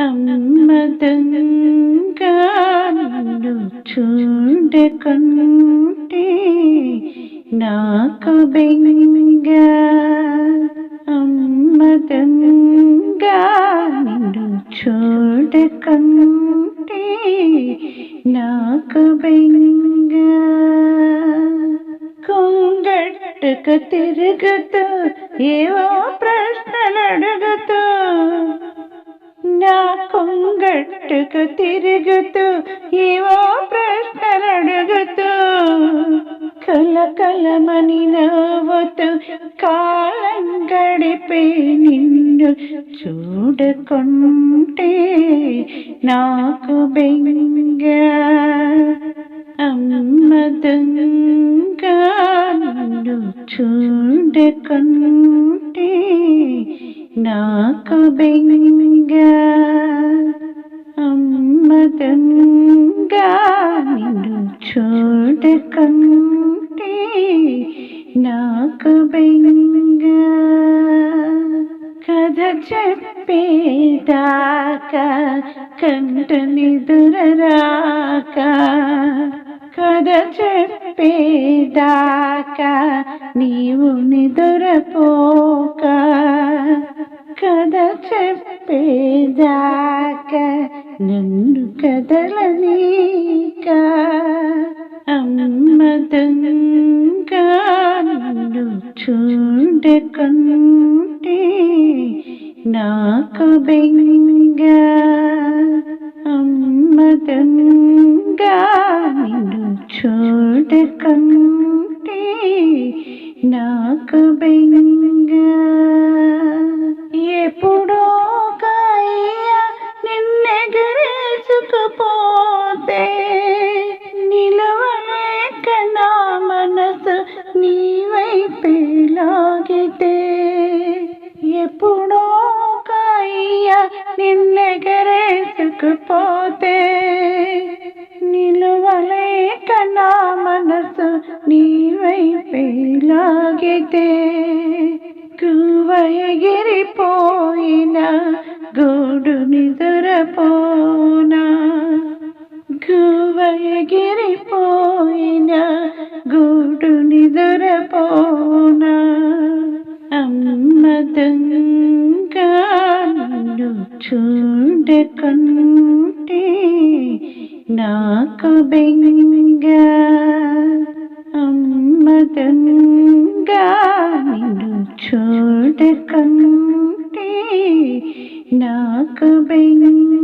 అమ్మదంగా చూడకుంటే నాకు బెంగ అమ్మదంగా నిన్ను చూడకుంటే నాకు బెంగ కొంగట్టుకు తిరుగుతూ ఏవో ప్రశ్నలు అడుగుతూ నా కొంగట్టుకు తిరుగుతూ ఏవో ప్రశ్నలు అడుగుతూ కలకలమని నవ్వుతూ కాలం గడిపే నిన్ను చూడకుంటే నాకు బెంగ. అమ్మ దొంగ నిన్ను చూడకుంటే నాకు బెంగ. మదంగా నిన్ను చూడకుంటే నాకు బెంగా కథ చెప్పేదాకా కంట నిదురరాక కథ చెప్పేదాకా నీవు నిదురపో అమ్మదంగా నిన్ను చూడకుంటే నాకు బెంగ అమ్మదంగా నిన్ను చూడకుంటే ఎప్పుడో కాయ నిన్నెగరేసుకుపోతే నిలువలేక నా మనసు నీవైపేలాగితే వైపే లాగితే గూడు నిదురపోనా? గువ కంటే నాకు బెంగ అమ్మదంగా నిన్ను చూడకుంటే నాకు బెంగ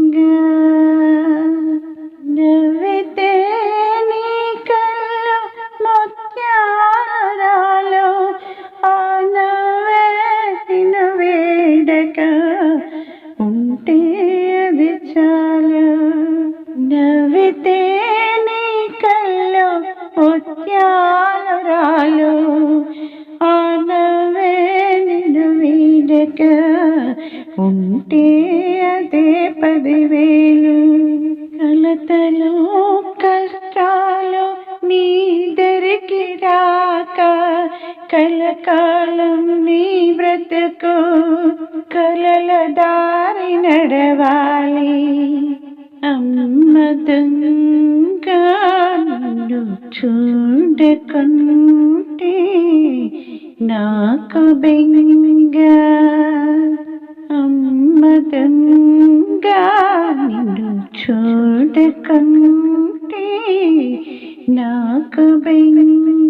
ముత్యాలు రాలు నిన్ను వీడక ఉంటే అదే పదివేలు కలతలు కష్టాలు నీ దరికి రాక కలకాలం నీ బ్రతుకు కలల దారి నడవాలి అమ్మదంగా నిన్ను చూడకుంటే నాకు బెంగ అమ్మదంగా నిన్ను చూడకుంటే నాకు బెంగ